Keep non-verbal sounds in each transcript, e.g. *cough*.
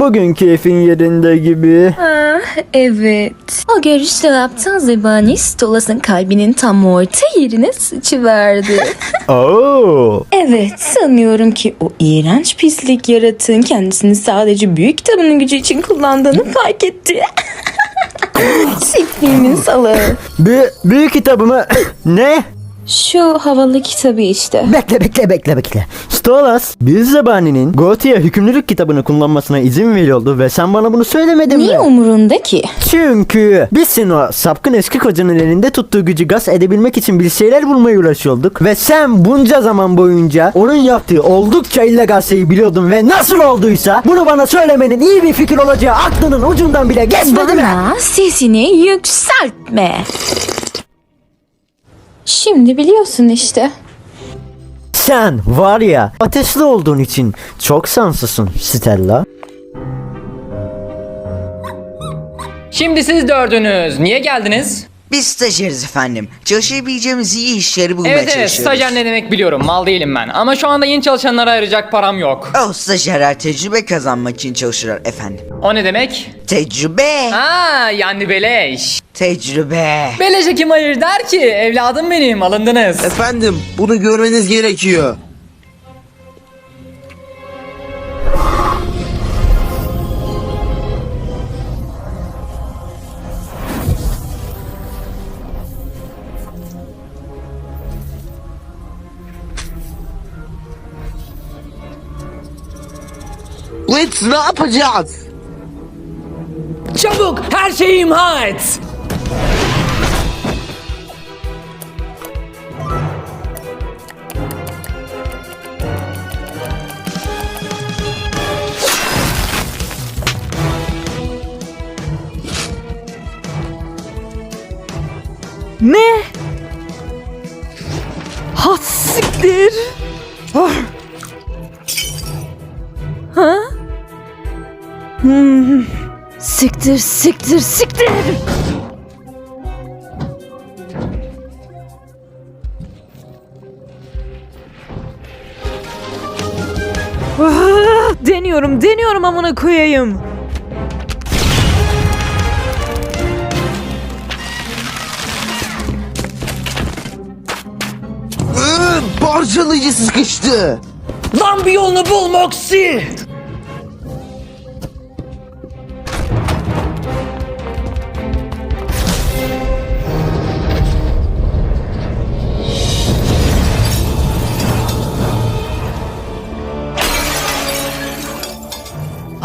Bugün keyfin yerinde gibi. Ah, evet. O görüşte aptal zebani Stolas'ın kalbinin tam orta yerine sıçıverdi. *laughs* Oo. evet, sanıyorum ki o iğrenç pislik yaratığın kendisini sadece büyük kitabının gücü için kullandığını fark etti. *laughs* Sikliğimin salağı. Büyük, büyük kitabımı... ne? Şu havalı kitabı işte. Bekle bekle bekle bekle. Stolas, bir zebaninin Gotia hükümlülük kitabını kullanmasına izin veriyordu ve sen bana bunu söylemedin Niye mi? umurunda ki? Çünkü biz senin o sapkın eski kocanın elinde tuttuğu gücü gaz edebilmek için bir şeyler bulmaya uğraşıyorduk. Ve sen bunca zaman boyunca onun yaptığı oldukça illegal şeyi biliyordun ve nasıl olduysa bunu bana söylemenin iyi bir fikir olacağı aklının ucundan bile geçmedi mi? Bana sesini yükseltme. Şimdi biliyorsun işte. Sen var ya ateşli olduğun için çok şanslısın Stella. Şimdi siz dördünüz. Niye geldiniz? Biz stajyeriz efendim. Çalışabileceğimiz iyi işleri bulmaya Evet evet çalışıyoruz. stajyer ne demek biliyorum. Mal değilim ben. Ama şu anda yeni çalışanlara ayıracak param yok. O stajyerler tecrübe kazanmak için çalışırlar efendim. O ne demek? Tecrübe. Aa yani beleş. Tecrübe. Beleşe kim hayır der ki? Evladım benim alındınız. Efendim bunu görmeniz gerekiyor. Let's ne yapacağız? Çabuk her şeyi imha et. Siktir, siktir, siktir. Ah, deniyorum, deniyorum amına koyayım. Iı, parçalayıcı sıkıştı. Lan bir yolunu bul Moxie.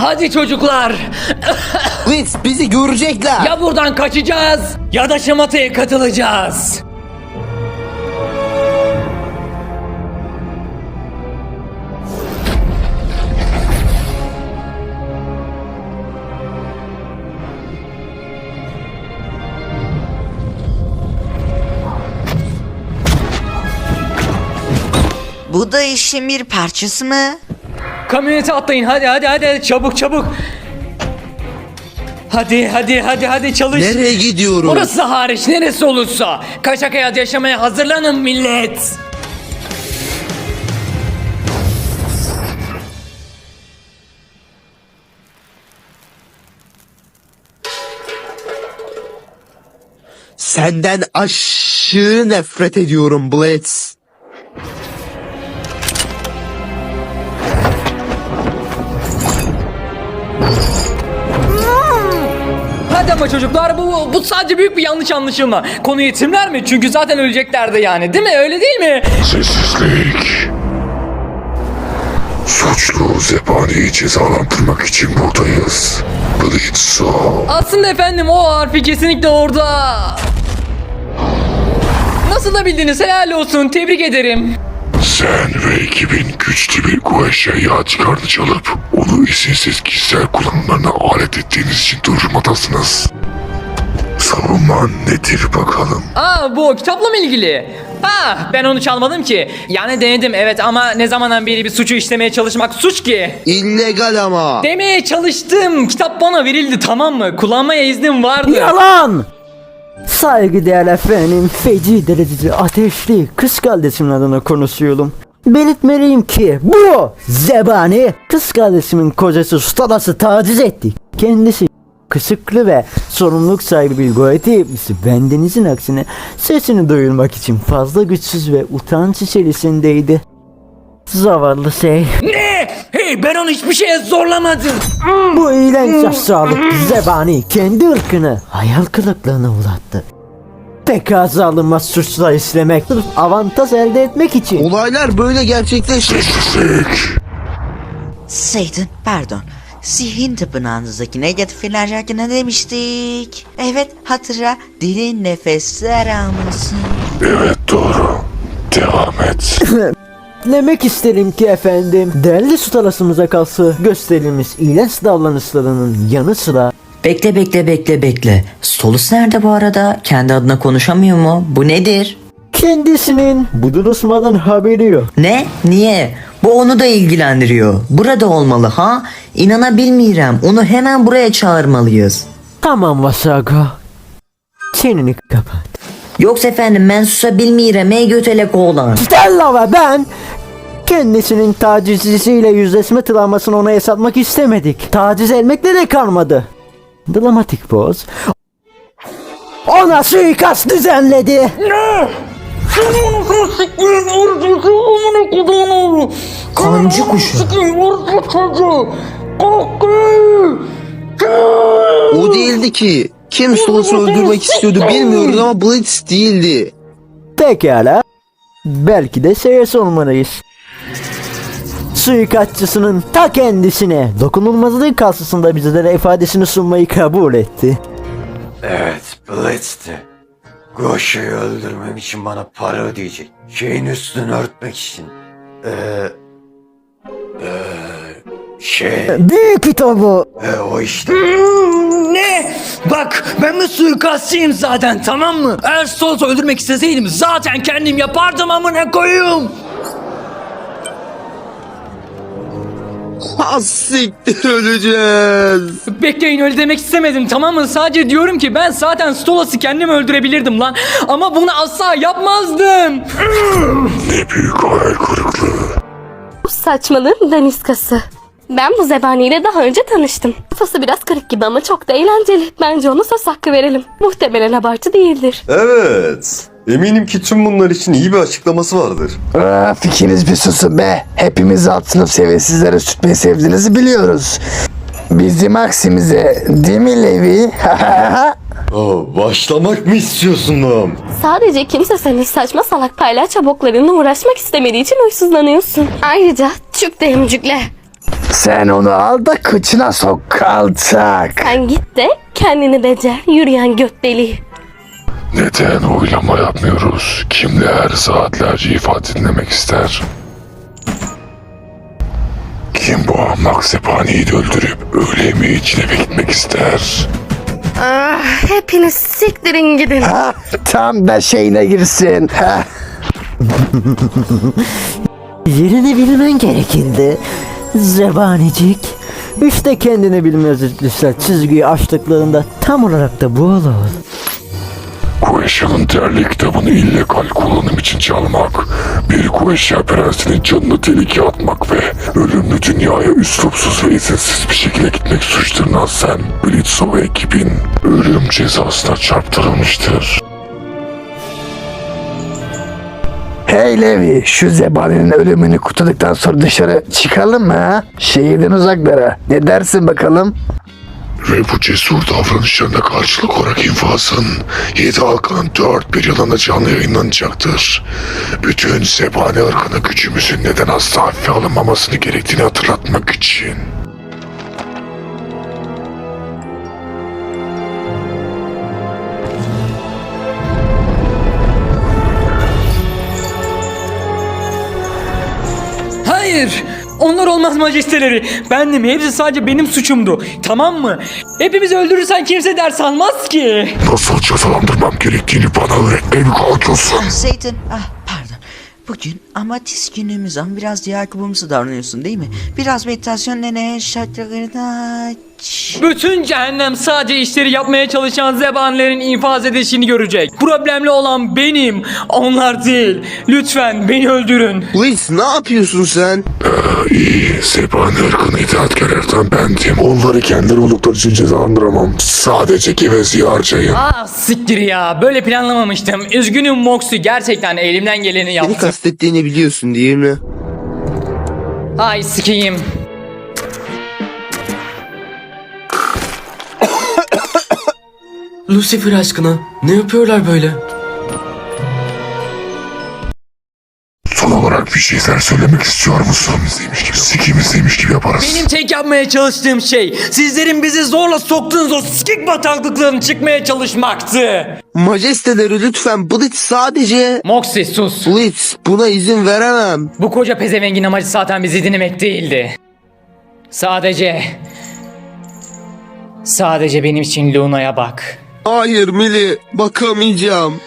Hadi çocuklar. Let's bizi görecekler. Ya buradan kaçacağız ya da şamataya katılacağız. Bu da işin bir parçası mı? Kamyonete atlayın hadi hadi hadi çabuk çabuk. Hadi hadi hadi hadi çalış. Nereye gidiyoruz? Orası hariç neresi olursa. Kaçak hayat yaşamaya hazırlanın millet. Senden aşırı nefret ediyorum Blitz. Ama çocuklar bu, bu sadece büyük bir yanlış anlaşılma. Konu yetimler mi? Çünkü zaten öleceklerdi yani değil mi? Öyle değil mi? Sessizlik. Suçlu zebaniyi cezalandırmak için buradayız. Blitzo. Aslında efendim o harfi kesinlikle orada. Nasıl da bildiniz helal olsun tebrik ederim. Sen ve ekibin güçlü bir Guaşa yadigarını çalıp onu izinsiz kişisel kullanımlarına alet ettiğiniz için durmadasınız. Savunman nedir bakalım? Aa bu kitapla mı ilgili? Ha ben onu çalmadım ki. Yani denedim evet ama ne zamandan beri bir suçu işlemeye çalışmak suç ki. İllegal ama. Demeye çalıştım. Kitap bana verildi tamam mı? Kullanmaya iznim vardı. Yalan! Saygıdeğer efendim, feci derecede ateşli kız kardeşimin adına konuşuyorum. Belirtmeliyim ki bu zebani kız kardeşimin kocası Stalası taciz etti. Kendisi kısıklı ve sorumluluk sahibi bir goeti yapısı bendenizin aksine sesini duyurmak için fazla güçsüz ve utanç içerisindeydi. Zavallı şey. Ne? Hey ben onu hiçbir şeye zorlamadım. Bu iğrenç aşağılık zebani kendi ırkını hayal kırıklığına uğrattı. Pek alınmaz suçlar işlemek, sırf avantaj elde etmek için. Olaylar böyle gerçekleşti. Satan pardon. Zihin tapınağınızdaki negatif enerji hakkında demiştik. Evet hatırla derin nefesler almalısın. Evet doğru. Devam et. *laughs* Demek isterim ki efendim, değerli sutarasımıza kalsı gösterilmiş iğrenç davranışlarının yanı sıra Bekle bekle bekle bekle. Solus nerede bu arada? Kendi adına konuşamıyor mu? Bu nedir? kendisinin bu duruşmadan haberi yok. Ne? Niye? Bu onu da ilgilendiriyor. Burada olmalı ha? İnanabilmirem. Onu hemen buraya çağırmalıyız. Tamam Vasago. Çeneni kapat. Yoksa efendim ben susabilmirem ey götelek oğlan. Stella ve ben kendisinin tacizcisiyle yüzleşme travmasını ona yaşatmak istemedik. Taciz etmekle de kalmadı. Dramatik poz. Ona suikast düzenledi. Kancı kuşu. O değildi ki. Kim Stolas'ı öldürmek istiyordu bilmiyoruz ama Blitz değildi. Pekala. Belki de şeye sormalıyız. Suikastçısının ta kendisine dokunulmazlık karşısında bizlere ifadesini sunmayı kabul etti. Evet, Blitz'ti. Goşa'yı öldürmem için bana para ödeyecek. Şeyin üstünü örtmek için. Eee... Eee... Şey... Büyük kitabı. E, o işte. Ne? Bak ben de suikastçıyım zaten tamam mı? Eğer öldürmek isteseydim zaten kendim yapardım amına koyayım. Ha siktir öleceğiz. Bekleyin öyle demek istemedim tamam mı? Sadece diyorum ki ben zaten Stolas'ı kendim öldürebilirdim lan. Ama bunu asla yapmazdım. ne büyük hayal kırıklığı. Bu saçmalığın daniskası. Ben bu zebaniyle daha önce tanıştım. Kafası biraz kırık gibi ama çok da eğlenceli. Bence ona söz hakkı verelim. Muhtemelen abartı değildir. Evet. Eminim ki tüm bunlar için iyi bir açıklaması vardır. Aa, fikriniz bir susun be. Hepimiz alt sınıf seviyesizlere sütmeyi sevdiğinizi biliyoruz. Bizim aksimize değil mi Levi? *laughs* Aa, başlamak mı istiyorsun lan? Sadece kimse senin saçma salak paylaş boklarınla uğraşmak istemediği için huysuzlanıyorsun. Ayrıca çık de emcükle. Sen onu al da kıçına sok kaltak. Sen git de kendini becer yürüyen göt deliği. Neden oylama yapmıyoruz? Kimler saatlerce ifade dinlemek ister? Kim bu ahmak sepaniyi de öldürüp öğle yemeği için eve gitmek ister? Ah, hepiniz siktirin gidin. Ha, tam da şeyine girsin. Ha. Yerini bilmen gerekirdi. Zebanicik. İşte kendini bilmez itlisler çizgiyi açtıklarında tam olarak da bu olur. Kueşya'nın değerli kitabını illegal kullanım için çalmak, bir Kueşya prensinin canını tehlikeye atmak ve ölümlü dünyaya üslupsuz ve izinsiz bir şekilde gitmek suçlarından sen, Blitzo ve ekibin ölüm cezasına çarptırılmıştır. Hey Levi, şu zebaninin ölümünü kutladıktan sonra dışarı çıkalım mı ha? Şehirden uzaklara. Ne dersin bakalım? Ve bu cesur davranışlarına karşılık olarak infazın 7 halkanın dört bir yılında canlı yayınlanacaktır. Bütün zebani ırkına gücümüzün neden asla hafife alınmamasını gerektiğini hatırlatmak için. Hayır. Onlar olmaz majesteleri. Bendim. Hepsi sadece benim suçumdu. Tamam mı? Hepimizi öldürürsen kimse ders almaz ki. Nasıl cezalandırmam gerektiğini bana öğretmeye mi kalkıyorsun? Satan ah pardon. Bugün Ama tiskinimiz ama biraz diğer kubumsu davranıyorsun değil mi? Biraz meditasyon nene şakralarını aç. Bütün cehennem sadece işleri yapmaya çalışan zebanilerin infaz edilişini görecek. Problemli olan benim, onlar değil. Lütfen beni öldürün. Blitz ne yapıyorsun sen? İyi, Zebani ırkına itaatkarlardan bendim. Onları kendileri oldukları için cezalandıramam. Sadece gevezi harcayın. Ah siktir ya, böyle planlamamıştım. Üzgünüm Moxie, gerçekten elimden geleni Beni yaptım. kastettiğini biliyorsun değil mi? Ay sikeyim. Lucifer aşkına ne yapıyorlar böyle? Olarak bir şeyler söylemek istiyor musun? Gibi, sikimizdeymiş gibi yaparız. Benim tek yapmaya çalıştığım şey, sizlerin bizi zorla soktuğunuz o sikik bataklıkların çıkmaya çalışmaktı. Majesteleri lütfen Blitz sadece... Moxie sus. Blitz buna izin veremem. Bu koca pezevengin amacı zaten bizi dinlemek değildi. Sadece... Sadece benim için Luna'ya bak. Hayır Mili bakamayacağım.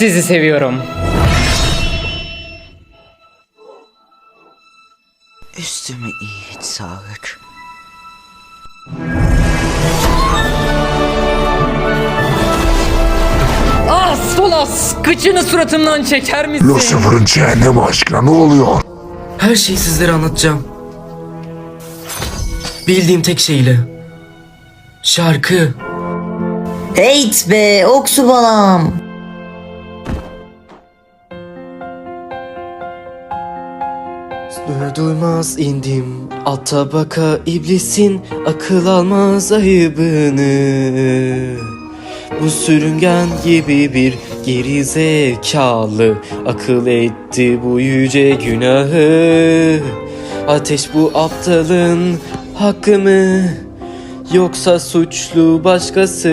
Sizi seviyorum. Üstüme iyi sağlık. Ah Solas! Kıçını suratımdan çeker misin? Lucifer'ın cehennem aşkına ne oluyor? Her şeyi sizlere anlatacağım. Bildiğim tek şeyle. Şarkı. Heyt be oksu balam. Duymaz indim alt tabaka iblisin akıl almaz ayıbını Bu sürüngen gibi bir geri zekalı akıl etti bu yüce günahı Ateş bu aptalın hakkı mı yoksa suçlu başkası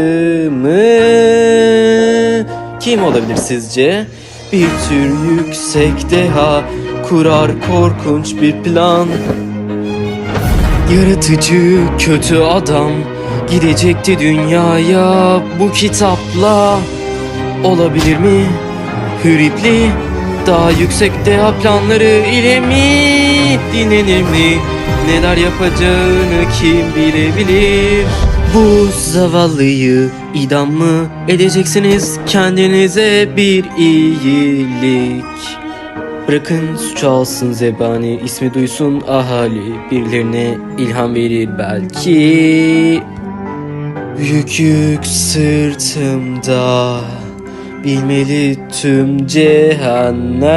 mı? Kim olabilir sizce? Bir tür yüksek deha kurar korkunç bir plan Yaratıcı kötü adam gidecekti dünyaya bu kitapla Olabilir mi? Hüripli daha yüksek deha planları ile mi? Dinlenir mi? Neler yapacağını kim bilebilir? Bu zavallıyı idam mı edeceksiniz kendinize bir iyilik? Bırakın suç alsın zebani ismi duysun ahali. Birilerine ilham verir belki. Büyük yük sırtımda bilmeli tüm cehennem.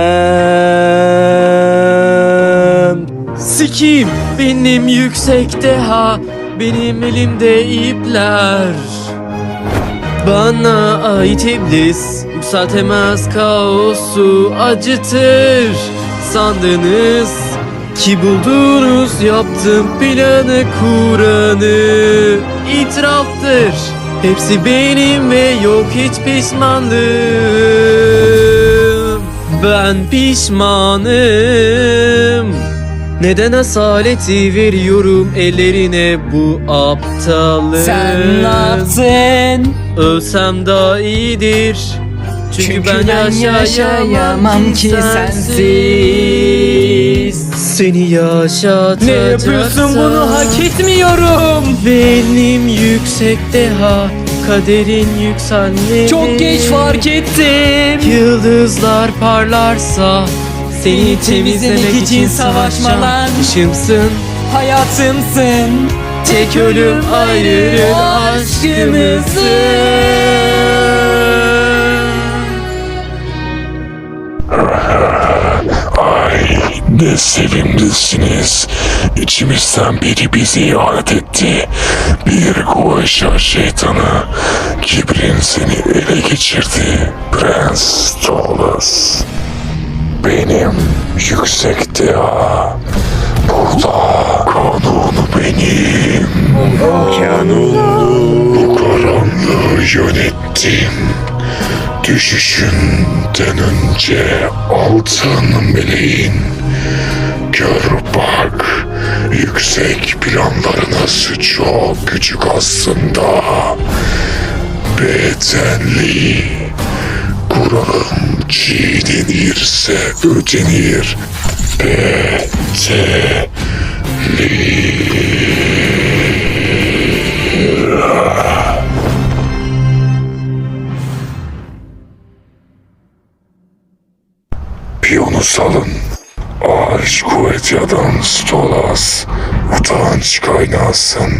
Sikim benim yüksek deha benim elimde ipler bana ait iblis yükseltemez kaosu acıtır. Sandınız ki buldunuz yaptım planı kuranı itiraftır Hepsi benim ve yok hiç pişmanlığım. Ben pişmanım. Neden asaleti veriyorum ellerine bu aptalın Sen ne yaptın? Ölsem daha iyidir. Çünkü, ben, yaşayamam ki sensiz. Seni yaşatacak Ne yapıyorsun? Bunu hak etmiyorum. Benim yüksek deha Kaderin yükselmeli. Çok geç fark ettim. Yıldızlar parlarsa Seni temizlemek için savaşmalar. Işımsın Hayatımsın. Tek ölüm ayırır aşkımızı Ay ne sevimlisiniz. İçimizden biri bizi ihanet etti. Bir Guaşa şeytanı. Kibrin seni ele geçirdi. Prens Tolas. Benim yüksek deha. Burada kanunu benim. Bu karanlığı yönettim. Düşüşünden önce altın meleğin. Gör bak, yüksek planlarınız çok küçük aslında. Bedenli. Kuralım çiğnenirse ödenir. Piyonu salın. Ağaç kuvvetyadan stolas. Utanç kaynasın.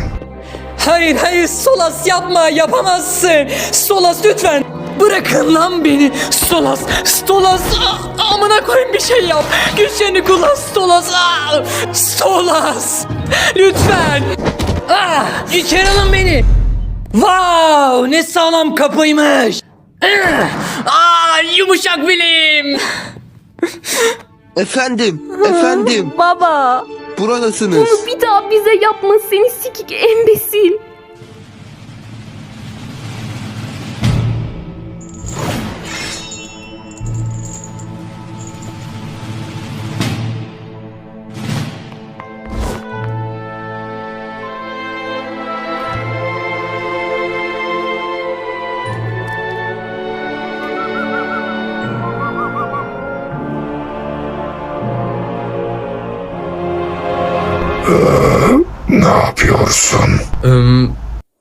Hayır hayır Solas yapma yapamazsın. Solas lütfen. Bırakın lan beni. Solas, Stolas. a- amına koyayım bir şey yap. Güçlerini kullan Stolas. Aa, Stolas. Lütfen. Ah, içeri alın beni. Wow, ne sağlam kapıymış. Ah, Aa, yumuşak bilim. Efendim, efendim. Baba. Buradasınız. Bir daha bize yapma seni sikik embesil.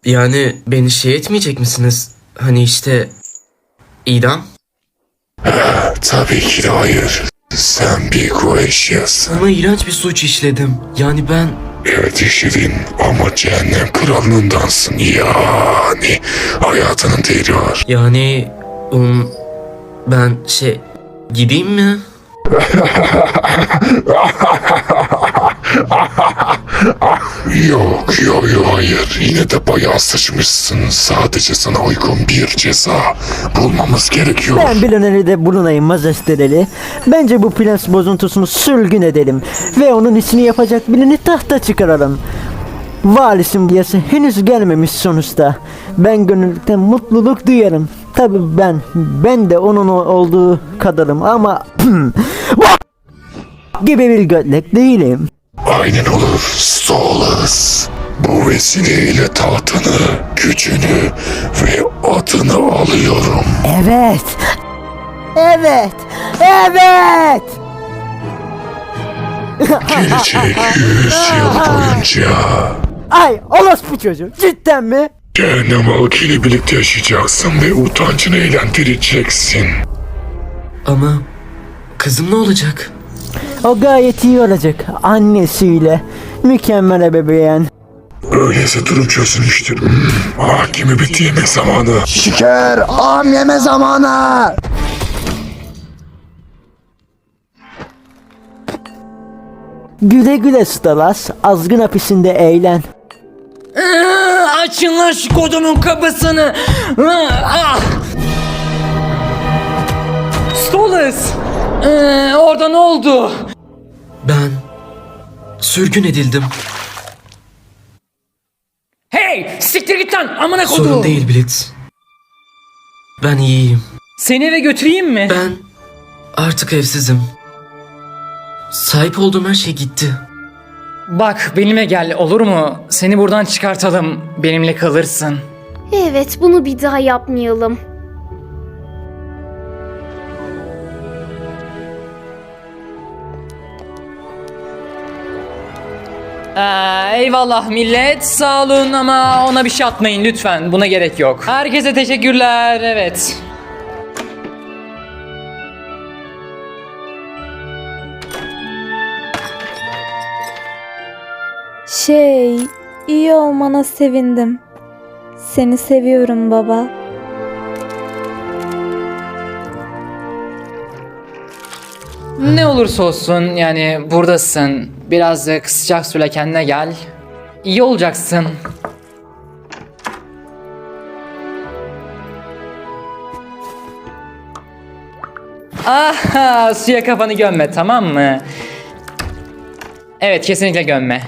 Yani beni şey etmeyecek misiniz? Hani işte idam? Tabii ki de hayır. Sen bir Gueşyasın. Ama iğrenç bir suç işledim. Yani ben Evet işledin ama cehennem kralındansın yani. Hayatının değeri var. yani um, ben şey gideyim mi? *laughs* Yok yok yok hayır. Yine de bayağı sıçmışsın. Sadece sana uygun bir ceza bulmamız gerekiyor. Ben bir öneride bulunayım majesteleri. Bence bu prens bozuntusunu sürgün edelim. Ve onun işini yapacak birini tahta çıkaralım. Valisin diyesi henüz gelmemiş sonuçta. Ben gönüllükten mutluluk duyarım. Tabi ben, ben de onun olduğu kadarım ama *clears throat* gibi bir götlek değilim. Aynen olur Stolas. Bu vesileyle tahtını, gücünü ve adını alıyorum. Evet. Evet. Evet. Gelecek yüz yıl boyunca Ay orospu çocuğu cidden mi? cehennem halkıyla birlikte yaşayacaksın ve utancını eğlendireceksin. Ama kızım ne olacak? O gayet iyi olacak annesiyle. Mükemmel bebeğen. Öyleyse durum çözülmüştür. Hmm, hakimi bitti yemek zamanı. Şeker am yeme zamanı. Güle güle Stalas. Azgın hapisinde eğlen. Aa, Açın lan şu kodumun kapısını. Aa, ah. Stolas. Ee, orada ne oldu? Ben sürgün edildim. Hey siktir git lan amına Sorun kodum. değil Blitz. Ben iyiyim. Seni eve götüreyim mi? Ben artık evsizim. Sahip olduğum her şey gitti. Bak benimle gel olur mu? Seni buradan çıkartalım. Benimle kalırsın. Evet bunu bir daha yapmayalım. Ee, eyvallah millet sağ olun ama ona bir şey atmayın lütfen buna gerek yok. Herkese teşekkürler evet. Şey, iyi olmana sevindim. Seni seviyorum baba. Ne olursa olsun yani buradasın. Birazcık sıcak suyla kendine gel. İyi olacaksın. Aha suya kafanı gömme tamam mı? Evet kesinlikle gömme.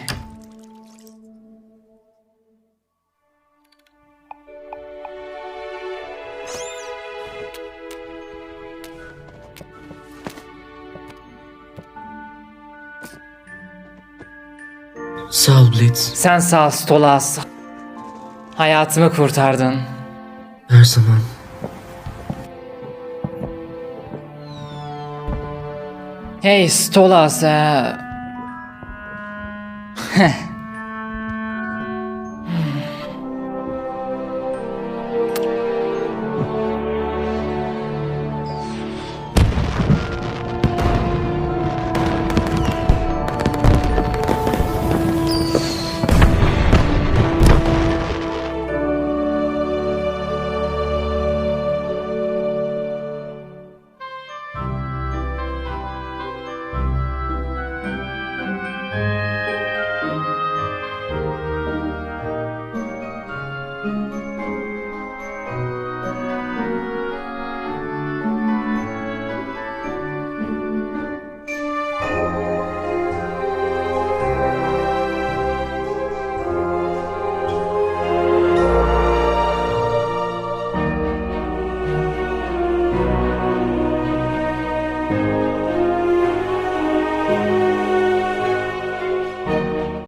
Sağ ol Blitz. Sen sağ ol Stolas. Hayatımı kurtardın. Her zaman. Hey Stolas. eee,